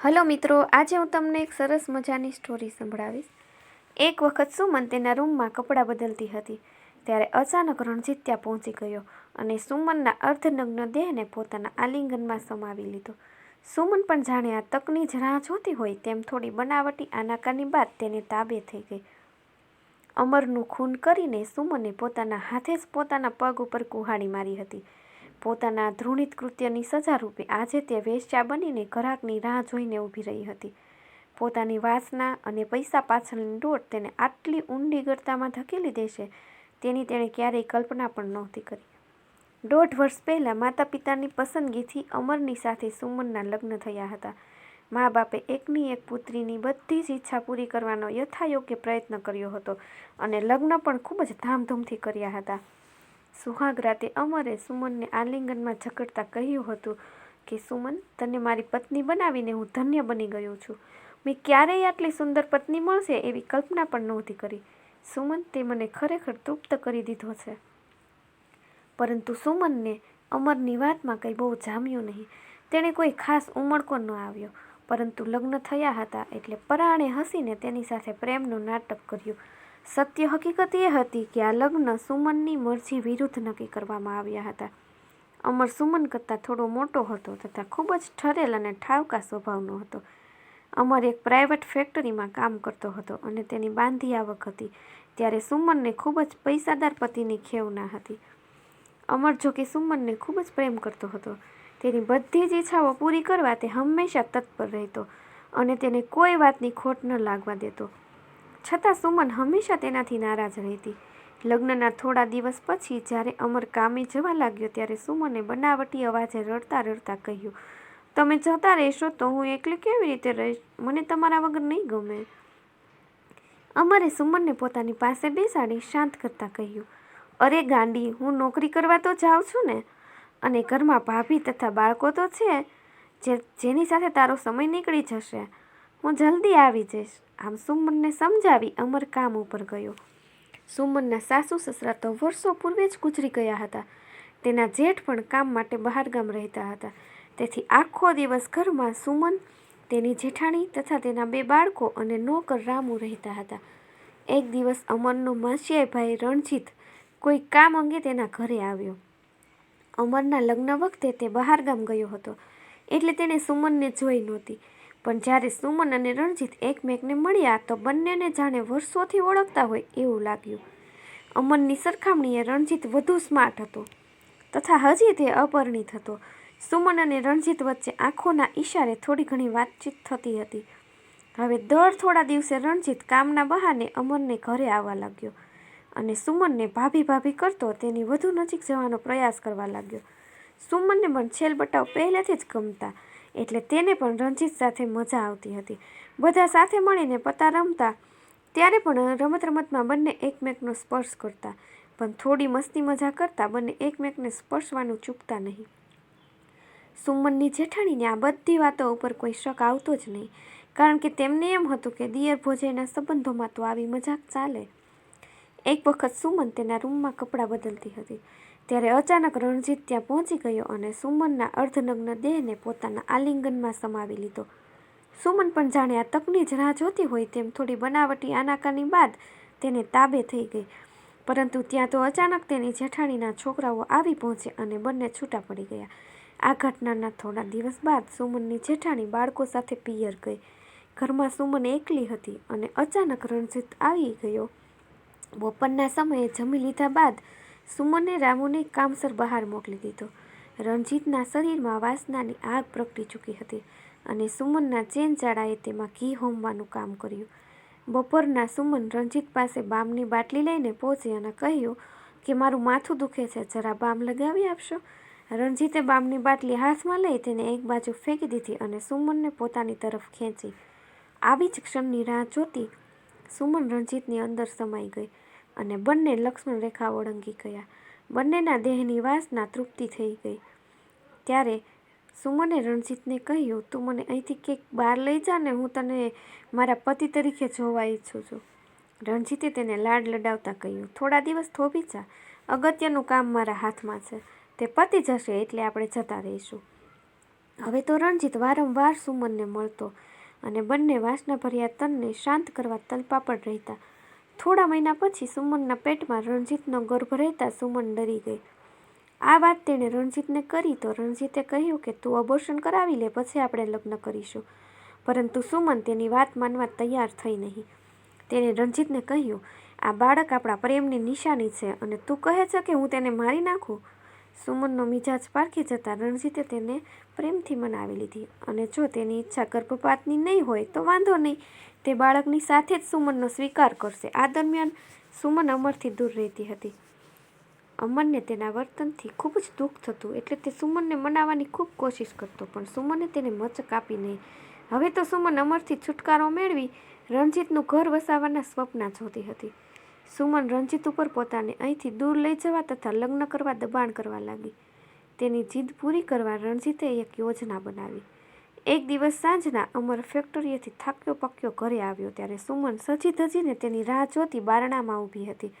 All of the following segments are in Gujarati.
હલો મિત્રો, આજે હું તમને એક સરસ મજાની સ્ટોરી સંભળાવીશ. એક વખત સુમન તેના રૂમમાં કપડાં બદલતી હતી, ત્યારે અચાનક રણજીત ત્યાં પહોંચી ગયો અને સુમનના અર્ધનગ્ન દેહને પોતાના આલિંગનમાં સમાવી લીધો. સુમન પણ જાણે આ તકની જ રાહ જોતી હોય તેમ થોડી બનાવટી આનાકાની બાદ તેને તાબે થઈ ગઈ. અમરનું ખૂન કરીને સુમને પોતાના હાથે જ પોતાના પગ ઉપર કુહાડી મારી હતી. પોતાના ધૃણિત કૃત્યની સજા રૂપે આજે તે વેશ્યા બનીને ઘરાકની રાહ જોઈને ઊભી રહી હતી. પોતાની વાસના અને પૈસા પાછળની દોડ તેને આટલી ઊંડી ગરતામાં ધકેલી દેશે, તેની તેણે ક્યારેય કલ્પના પણ નહોતી કરી. દોઢ વર્ષ પહેલાં માતા પિતાની પસંદગીથી અમરની સાથે સુમનના લગ્ન થયા હતા. મા બાપે એકની એક પુત્રીની બધી જ ઈચ્છા પૂરી કરવાનો યથાયોગ્ય પ્રયત્ન કર્યો હતો અને લગ્ન પણ ખૂબ જ ધામધૂમથી કર્યા હતા. સુહાગ રાતે અમરે સુમનને આલિંગનમાં ઝઘડતા કહ્યું હતું કે, સુમન, તને મારી પત્ની બનાવીને હું ધન્ય બની ગયો છું. મેં ક્યારેય આટલી સુંદર પત્ની મળશે એવી કલ્પના પણ નહોતી કરી. સુમન, તે મને ખરેખર તૃપ્ત કરી દીધો છે. પરંતુ સુમનને અમરની વાતમાં કંઈ બહુ જામ્યું નહીં. તેણે કોઈ ખાસ ઉમળકો ન આવ્યો, પરંતુ લગ્ન થયા હતા એટલે પરાણે હસીને તેની સાથે પ્રેમનું નાટક કર્યું. સત્ય હકીકત એ હતી કે આ લગ્ન સુમનની મરજી વિરુદ્ધ નક્કી કરવામાં આવ્યા હતા. અમર સુમન કરતાં થોડો મોટો હતો તથા ખૂબ જ ઠરેલ અને ઠાવકા સ્વભાવનો હતો. અમર એક પ્રાઇવેટ ફેક્ટરીમાં કામ કરતો હતો અને તેની બાંધી આવક હતી, ત્યારે સુમનને ખૂબ જ પૈસાદાર પતિની ખેવના હતી. અમર જો કે સુમનને ખૂબ જ પ્રેમ કરતો હતો, તેની બધી જ ઈચ્છાઓ પૂરી કરવા તે હંમેશા તત્પર રહેતો અને તેને કોઈ વાતની ખોટ ન લાગવા દેતો. છતાં સુમન હંમેશા તેનાથી નારાજ રહેતી. લગ્નના થોડા દિવસ પછી જ્યારે અમર કામે જવા લાગ્યો ત્યારે સુમને બનાવટી અવાજે રડતા રડતા કહ્યું, તમે જતા રહેશો તો હું એકલી કેવી રીતે રહીશ? મને તમારા વગર નહીં ગમે. અમારે સુમનને પોતાની પાસે બેસાડી શાંત કરતા કહ્યું, અરે ગાંડી, હું નોકરી કરવા તો જાઉં છું ને? અને ઘરમાં ભાભી તથા બાળકો તો છે જે જેની સાથે તારો સમય નીકળી જશે. હું જલ્દી આવી જઈશ. આમ સુમનને સમજાવી અમર કામ ઉપર ગયો. સુમનના સાસુ સસરા તો વર્ષો પૂર્વે જ ગુજરી ગયા હતા. તેના જેઠ પણ કામ માટે બહારગામ રહેતા હતા. તેથી આખો દિવસ ઘરમાં સુમન, તેની જેઠાણી તથા તેના બે બાળકો અને નોકર રામુ રહેતા હતા. એક દિવસ અમરનો માસિયાઈ ભાઈ રણજીત કોઈ કામ અંગે તેના ઘરે આવ્યો. અમરના લગ્ન વખતે તે બહારગામ ગયો હતો. એટલે તેણે સુમનને જોઈ નહોતી. પણ જ્યારે સુમન અને રણજીત એકમેકને મળ્યા તો બંનેને જાણે વર્ષોથી ઓળખતા હોય એવું લાગ્યું. અમનની સરખામણીએ રણજીત વધુ સ્માર્ટ હતો તથા હજી તે અપરિણિત હતો. સુમન અને રણજીત વચ્ચે આંખોના ઈશારે થોડી ઘણી વાતચીત થતી હતી. હવે દર થોડા દિવસે રણજીત કામના બહાને અમરને ઘરે આવવા લાગ્યો અને સુમનને ભાભી ભાભી કરતો તેની વધુ નજીક જવાનો પ્રયાસ કરવા લાગ્યો. સુમનને પણ છેલ બટાવ પહેલેથી જ ગમતા, એટલે તેને પણ રણજીત સાથે મજા આવતી હતી. બધા સાથે મળીને પત્તા રમતા, ત્યારે પણ રમત રમતમાં બંને એકમેકનો સ્પર્શ કરતા, પણ થોડી મસ્તી મજા કરતા બંને એકમેકને સ્પર્શવાનું ચૂકતા નહીં. સુમનની જેઠાણીને આ બધી વાતો ઉપર કોઈ શક આવતો જ નહીં, કારણ કે તેમને એમ હતું કે દિયર ભોજયના સંબંધોમાં તો આવી મજાક ચાલે. એક વખત સુમન તેના રૂમમાં કપડાં બદલતી હતી. ત્યારે અચાનક રણજીત ત્યાં પહોંચી ગયો અને સુમનના અર્ધનગ્ન દેહને પોતાના આલિંગનમાં સમાવી લીધો. સુમન પણ જાણે આ તકની જ રાહ જોતી હોય તેમ થોડી બનાવટી આનાકાની બાદ તેને તાબે થઈ ગઈ. પરંતુ ત્યાં તો અચાનક તેની જેઠાણીના છોકરાઓ આવી પહોંચે અને બંને છૂટા પડી ગયા. આ ઘટનાના થોડા દિવસ બાદ સુમનની જેઠાણી બાળકો સાથે પિયર ગઈ. ઘરમાં સુમન એકલી હતી અને અચાનક રણજીત આવી ગયો. બપોરના સમયે જમી લીધા બાદ સુમને રામુને કામસર બહાર મોકલી દીધો. રણજીતના શરીરમાં વાસનાની આગ પ્રગટી ચૂકી હતી અને સુમનના ચેન ચાળાએ તેમાં ઘી હોમવાનું કામ કર્યું. બપોરના સુમન રણજીત પાસે બામની બાટલી લઈને પહોંચી અને કહ્યું કે, મારું માથું દુખે છે, જરા બામ લગાવી આપશો? રણજીતે બામની બાટલી હાથમાં લઈ તેને એક બાજુ ફેંકી દીધી અને સુમનને પોતાની તરફ ખેંચી. આવી જ ક્ષણની રાહ જોતી સુમન રણજીતની અંદર સમાઈ ગઈ. અને બંને લક્ષ્મણ રેખા ઓળંગી ગયા. બંનેના દેહની વાસના તૃપ્તિ થઈ ગઈ. ત્યારે સુમને રણજીતને કહ્યું, તું મને અહીંથી કંઈક બહાર લઈ જા ને હું તને મારા પતિ તરીકે જોવા ઈચ્છું છું. રણજીતે તેને લાડ લડાવતા કહ્યું, થોડા દિવસ થોભી જા. અગત્યનું કામ મારા હાથમાં છે. તે પતી જશે એટલે આપણે જતા રહીશું. હવે તો રણજીત વારંવાર સુમનને મળતો અને બંને વાસનાભર્યા તનને શાંત કરવા તલપાપડ રહેતા. થોડા મહિના પછી સુમનના પેટમાં રણજીતનો ગર્ભ રહેતા સુમન ડરી ગઈ. આ વાત તેણે રણજીતને કરી તો રણજીતે કહ્યું કે તું અબોર્શન કરાવી લે, પછી આપણે લગ્ન કરીશું. પરંતુ સુમન તેની વાત માનવા તૈયાર થઈ નહીં. તેણે રણજીતને કહ્યું, આ બાળક આપણા પ્રેમની નિશાની છે અને તું કહે છે કે હું તેને મારી નાખું? સુમનનો મિજાજ પારખી જતાં રણજીતે તેને પ્રેમથી મનાવી લીધી. અને જો તેની ઈચ્છા ગર્ભપાતની નહીં હોય તો વાંધો નહીં તે બાળકની સાથે જ સુમનનો સ્વીકાર કરશે. આ દરમિયાન સુમન અમરથી દૂર રહેતી હતી. અમરને તેના વર્તનથી ખૂબ જ દુઃખ થતું એટલે તે સુમનને મનાવવાની ખૂબ કોશિશ કરતો, પણ સુમને તેને મચક આપી નહીં. હવે તો સુમન અમરથી છુટકારો મેળવી રણજીતનું ઘર વસાવવાના સ્વપ્ન જોતી હતી. સુમન રણજીત ઉપર પોતાને અહીંથી દૂર લઈ જવા તથા લગ્ન કરવા દબાણ કરવા લાગી. તેની જીદ પૂરી કરવા રણજીતે એક યોજના બનાવી. એક દિવસ સાંજના અમર ફેક્ટરીએથી થાક્યો પક્યો ઘરે આવ્યો ત્યારે સુમન સજી ધજીને તેની રાહ જોતી બારણામાં ઊભી હતી.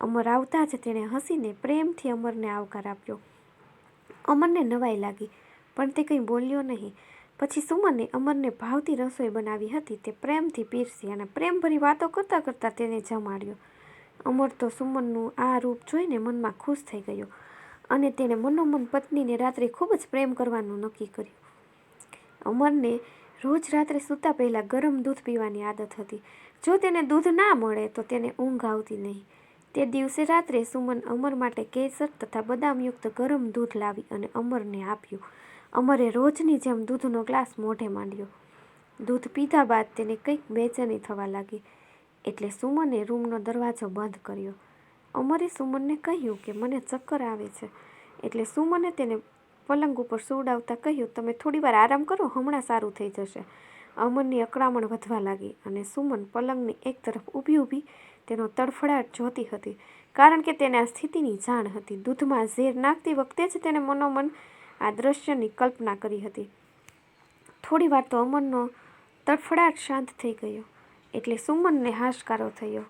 અમર આવતા જ તેણે હસીને પ્રેમથી અમરને આવકાર આપ્યો. અમરને નવાઈ લાગી, પણ તે કંઈ બોલ્યો નહીં. પછી સુમને અમરને ભાવતી રસોઈ બનાવી હતી, તે પ્રેમથી પીરસી અને પ્રેમભરી વાતો કરતાં કરતાં તેને જમાડ્યો. અમર તો સુમનનું આ રૂપ જોઈને મનમાં ખુશ થઈ ગયો અને તેણે મનોમન પત્નીને રાત્રે ખૂબ જ પ્રેમ કરવાનું નક્કી કર્યું. અમરને રોજ રાત્રે સૂતા પહેલાં ગરમ દૂધ પીવાની આદત હતી. જો તેને દૂધ ના મળે તો તેને ઊંઘ આવતી નહીં. તે દિવસે રાત્રે સુમન અમર માટે કેસર તથા બદામયુક્ત ગરમ દૂધ લાવી અને અમરને આપ્યું. અમરે રોજની જેમ દૂધનો ગ્લાસ મોઢે માંડ્યો. દૂધ પીધા બાદ તેને કંઈક બેચેની થવા લાગી. એટલે સુમને રૂમનો દરવાજો બંધ કર્યો. અમરે સુમનને કહ્યું કે મને ચક્કર આવે છે. એટલે સુમને તેને પલંગ ઉપર સુવડાવતા કહ્યું, તમે થોડીવાર આરામ કરો, હમણાં સારું થઈ જશે. અમનની અકળામણ વધવા લાગી અને સુમન પલંગની એક તરફ ઊભી ઊભી તેનો તડફડાટ જોતી હતી, કારણ કે તેને આ સ્થિતિની જાણ હતી. દૂધમાં ઝેર નાખતી વખતે જ તેને મનોમન આ દ્રશ્યની કલ્પના કરી હતી. થોડી વાર તો અમનનો તડફડાટ શાંત થઈ ગયો, એટલે સુમનને હાશકારો થયો.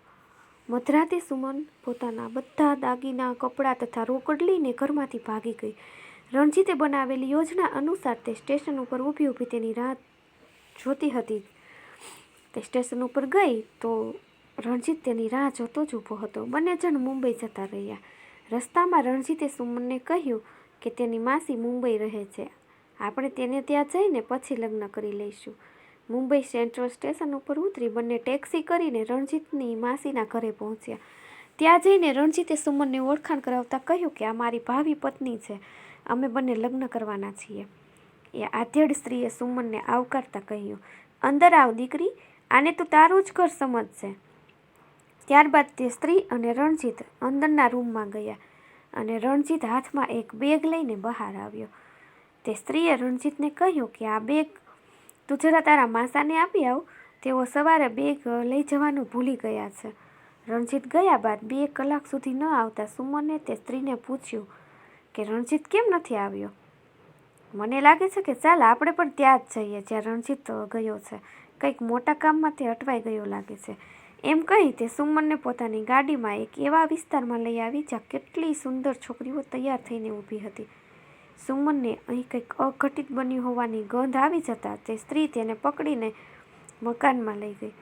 મધરાતે સુમન પોતાના બધા દાગીના, કપડાં તથા રોકડ ઘરમાંથી ભાગી ગઈ. રણજીતે બનાવેલી યોજના અનુસાર તે સ્ટેશન ઉપર ઊભી ઊભી તેની રાહ જોતી હતી. તે સ્ટેશન ઉપર ગઈ તો રણજીત તેની રાહ જોતો જ ઊભો હતો. બંને જણ મુંબઈ જતા રહ્યા. રસ્તામાં રણજીતે સુમનને કહ્યું કે તેની માસી મુંબઈ રહે છે. આપણે તેને ત્યાં જઈને પછી લગ્ન કરી લઈશું. મુંબઈ સેન્ટ્રલ સ્ટેશન ઉપર ઉતરી બંને ટેક્સી કરીને રણજીતની માસીના ઘરે પહોંચ્યા. ત્યાં જઈને રણજીતે સુમનને ઓળખાણ કરાવતા કહ્યું કે આ મારી ભાવિ પત્ની છે. અમે બંને લગ્ન કરવાના છીએ. એ આધેડ સ્ત્રીએ સુમનને આવકારતા કહ્યું, અંદર આવ દીકરી, આને તો તારું જ ઘર સમજશે. ત્યારબાદ તે સ્ત્રી અને રણજીત અંદરના રૂમમાં ગયા અને રણજીત હાથમાં એક બેગ લઈને બહાર આવ્યો. તે સ્ત્રીએ રણજીતને કહ્યું કે, આ બેગ તું જરા તારા માસાને આપી આવ, તેઓ સવારે બેગ લઈ જવાનું ભૂલી ગયા છે. રણજીત ગયા બાદ બે કલાક સુધી ન આવતા સુમને તે સ્ત્રીને પૂછ્યું કે રણજીત કેમ નથી આવ્યો? મને લાગે છે કે ચાલ આપણે પણ ત્યાં જ જઈએ જ્યાં રણજીત ગયો છે. કંઈક મોટા કામમાં તે અટવાઈ ગયો લાગે છે. એમ કહી તે સુમનને પોતાની ગાડીમાં એક એવા વિસ્તારમાં લઈ આવી જ્યાં કેટલી સુંદર છોકરીઓ તૈયાર થઈને ઊભી હતી. સુમનને અહીં કંઈક અઘટિત બન્યું હોવાની ગંધ આવી જતાં તે સ્ત્રી તેને પકડીને મકાનમાં લઈ ગઈ.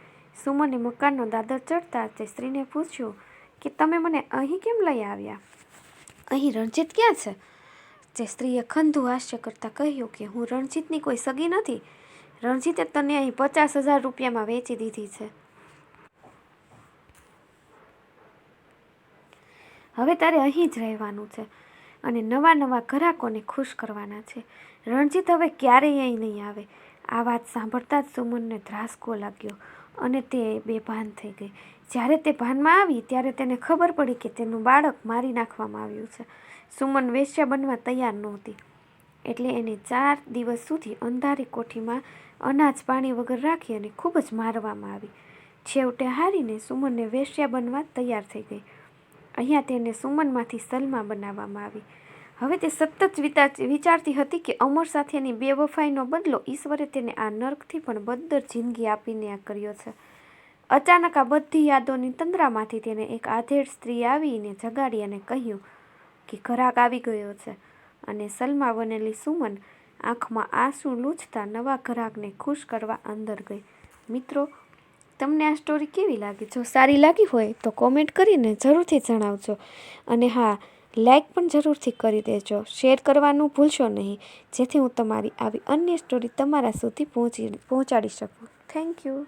સુમને મકાનનો દાદર ચડતા તે સ્ત્રીને પૂછ્યું કે, તમે મને અહીં કેમ લઈ આવ્યા? અહીં રણજીત ક્યાં છે? જે સ્ત્રીએ ખંધુ હાસ્ય કરતાં કહ્યું કે હું રણજીતની કોઈ સગી નથી. રણજીતે તને અહીં પચાસ હજાર રૂપિયામાં વેચી દીધી છે. હવે તારે અહીં જ રહેવાનું છે અને નવા નવા ગ્રાહકોને ખુશ કરવાના છે. રણજીત હવે ક્યારેય અહીં નહીં આવે. આ વાત સાંભળતા જ સુમનને ધ્રાસકો લાગ્યો અને તે બેભાન થઈ ગઈ. જ્યારે તે ભાનમાં આવી, ત્યારે તેને ખબર પડી કે તેનું બાળક મારી નાખવામાં આવ્યું છે. સુમન વેશ્યા બનવા તૈયાર નહોતી. એટલે એને ચાર દિવસ સુધી અંધારી કોઠીમાં અનાજ પાણી વગર રાખી અને ખૂબ જ મારવામાં આવી. છેવટે હારીને સુમનને વેશ્યા બનવા તૈયાર થઈ ગઈ. અહીંયા તેને સુમનમાંથી સલમા બનાવવામાં આવી. હવે તે સતત વિચારતી હતી કે અમર સાથેની બેવફાઈનો બદલો ઈશ્વરે તેને આ નર્કથી પણ બદ્દર જિંદગી આપીને આ કર્યો છે. અચાનક આ બધી યાદોની તંદ્રામાંથી તેને એક આધેડ સ્ત્રી આવીને જગાડી અને કહ્યું કે ઘરાક આવી ગયો છે અને સલમા બનેલી સુમન આંખમાં આંસુ લૂછતા નવા ગ્રાહકને ખુશ કરવા અંદર ગઈ. મિત્રો, તમને આ સ્ટોરી કેવી લાગી? જો સારી લાગી હોય તો કોમેન્ટ કરીને જરૂરથી જણાવજો. અને હા લાઇક પણ જરૂરથી કરી દેજો. શેર કરવાનું ભૂલશો નહીં. જેથી હું તમારી આવી અન્ય સ્ટોરી તમારા સુધી પહોંચી, પહોંચાડી શકું. Thank you